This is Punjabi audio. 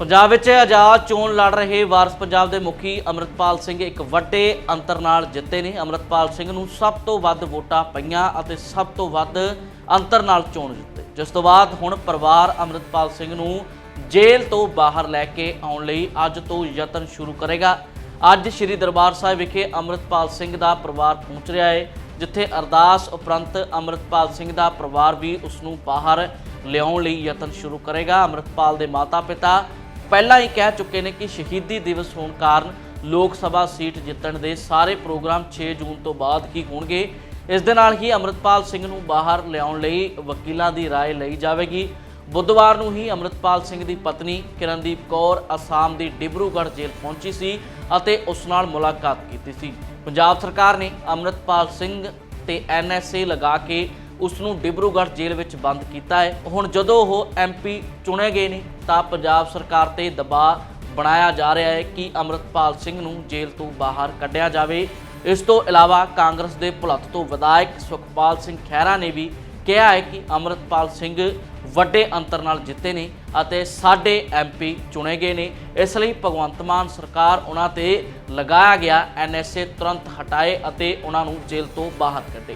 ਪੰਜਾਬ ਵਿੱਚ ਆਜ਼ਾਦ ਚੋਣ ਲੜ ਰਹੇ ਵਾਰਸ ਪੰਜਾਬ ਦੇ ਮੁਖੀ ਅਮਰਿਤਪਾਲ ਸਿੰਘ ਇੱਕ ਵੱਡੇ ਅੰਤਰ ਨਾਲ ਜਿੱਤੇ ਨੇ। ਅਮਰਿਤਪਾਲ ਸਿੰਘ ਨੂੰ ਸਭ ਤੋਂ ਵੱਧ ਵੋਟਾਂ ਪਈਆਂ ਅਤੇ ਸਭ ਤੋਂ ਵੱਧ ਅੰਤਰ ਨਾਲ ਚੋਣ ਜਿੱਤੇ। ਜਿਸ ਤੋਂ ਬਾਅਦ ਹੁਣ ਪਰਿਵਾਰ ਅਮਰਿਤਪਾਲ ਸਿੰਘ ਨੂੰ ਜੇਲ੍ਹ ਤੋਂ ਬਾਹਰ ਲੈ ਕੇ ਆਉਣ ਲਈ ਅੱਜ ਤੋਂ ਯਤਨ ਸ਼ੁਰੂ ਕਰੇਗਾ। ਅੱਜ ਸ੍ਰੀ ਦਰਬਾਰ ਸਾਹਿਬ ਵਿਖੇ ਅਮਰਿਤਪਾਲ ਸਿੰਘ ਦਾ ਪਰਿਵਾਰ ਪਹੁੰਚ ਰਿਹਾ ਹੈ ਜਿੱਥੇ ਅਰਦਾਸ ਉਪਰੰਤ ਅਮਰਿਤਪਾਲ ਸਿੰਘ ਦਾ ਪਰਿਵਾਰ ਵੀ ਉਸ ਨੂੰ ਬਾਹਰ ਲਿਆਉਣ ਲਈ ਯਤਨ ਸ਼ੁਰੂ ਕਰੇਗਾ। ਅਮਰਿਤਪਾਲ ਦੇ ਮਾਤਾ-ਪਿਤਾ ਪਹਿਲਾਂ ਹੀ ਕਹਿ ਚੁੱਕੇ ਨੇ ਕਿ ਸ਼ਹੀਦੀ ਦਿਵਸ ਹੋਣ ਕਾਰਨ ਲੋਕ ਸਭਾ ਸੀਟ ਜਿੱਤਣ ਦੇ ਸਾਰੇ ਪ੍ਰੋਗਰਾਮ 6 ਜੂਨ ਤੋਂ ਬਾਅਦ ਹੀ ਹੋਣਗੇ ਇਸ ਦੇ ਨਾਲ ਹੀ ਅਮਰਿਤਪਾਲ ਸਿੰਘ ਨੂੰ ਬਾਹਰ ਲਿਆਉਣ ਲਈ ਵਕੀਲਾਂ ਦੀ رائے ਲਈ ਜਾਵੇਗੀ ਬੁੱਧਵਾਰ ਨੂੰ ਹੀ ਅਮਰਿਤਪਾਲ ਸਿੰਘ ਦੀ ਪਤਨੀ ਕਿਰਨਦੀਪ ਕੌਰ ਅਸਾਮ ਦੀ ਡਿਬਰੂਗੜ੍ਹ ਜੇਲ੍ਹ ਪਹੁੰਚੀ ਸੀ ਅਤੇ ਉਸ ਨਾਲ ਮੁਲਾਕਾਤ ਕੀਤੀ ਸੀ ਪੰਜਾਬ ਸਰਕਾਰ ਨੇ ਅਮਰਿਤਪਾਲ ਸਿੰਘ ਤੇ ਐਨਐਸਏ ਲਗਾ ਕੇ ਉਸ ਨੂੰ ਡਿਬਰੂਗੜ੍ਹ ਜੇਲ੍ਹ ਵਿੱਚ ਬੰਦ ਕੀਤਾ ਹੈ। ਹੁਣ ਜਦੋਂ ਉਹ ਐਮਪੀ ਚੁਣੇ ਗਏ ਨੇ, ਤਾਂ ਪੰਜਾਬ ਸਰਕਾਰ ਤੇ ਦਬਾਅ ਬਣਾਇਆ ਜਾ ਰਿਹਾ ਹੈ ਕਿ ਅਮਰਿਤਪਾਲ ਸਿੰਘ ਨੂੰ ਜੇਲ੍ਹ ਤੋਂ ਬਾਹਰ ਕੱਢਿਆ ਜਾਵੇ। ਇਸ ਤੋਂ ਇਲਾਵਾ ਕਾਂਗਰਸ ਦੇ ਭੁਲੱਥ ਤੋਂ ਵਿਧਾਇਕ ਸੁਖਪਾਲ ਸਿੰਘ ਖਹਿਰਾ ਨੇ ਵੀ ਕਿਹਾ ਹੈ ਕਿ ਅਮਰਿਤਪਾਲ ਸਿੰਘ ਵੱਡੇ ਅੰਤਰ ਨਾਲ ਜਿੱਤੇ ਨੇ ਅਤੇ ਸਾਡੇ ਐਮਪੀ ਚੁਣੇ ਗਏ ਨੇ। ਇਸ ਲਈ ਭਗਵੰਤ ਮਾਨ ਸਰਕਾਰ ਉਹਨਾਂ ਤੇ ਲਗਾਇਆ ਗਿਆ ਐਨਐਸਏ ਤੁਰੰਤ ਹਟਾਏ ਅਤੇ ਉਹਨਾਂ ਨੂੰ ਜੇਲ੍ਹ ਤੋਂ ਬਾਹਰ ਕੱਢੇ।